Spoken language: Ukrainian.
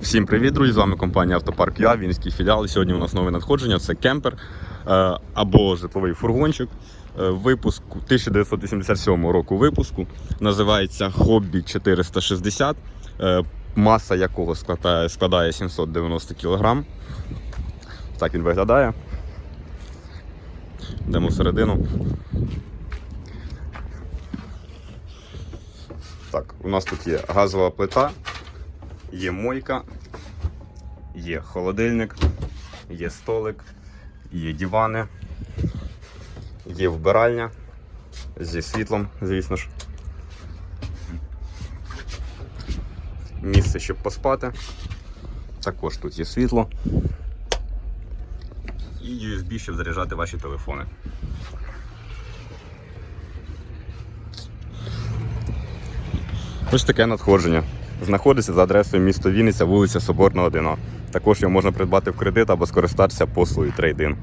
Всім привіт, друзі! З вами компанія Автопарк Я, Вінський філіал. Сьогодні у нас нове надходження. Це кемпер е, або житловий фургончик. Е, Випуск 1987 року випуску. Називається Хобі 460, е, маса якого складає, складає 790 кг. Так він виглядає. Йдемо всередину. Так, у нас тут є газова плита, є мойка, є холодильник, є столик, є дивани, є вбиральня зі світлом, звісно ж. Місце, щоб поспати. Також тут є світло. І USB, щоб заряджати ваші телефони. Ось таке надходження. Знаходиться за адресою місто Вінниця, вулиця Соборна 1. Також його можна придбати в кредит або скористатися послугою трейдин.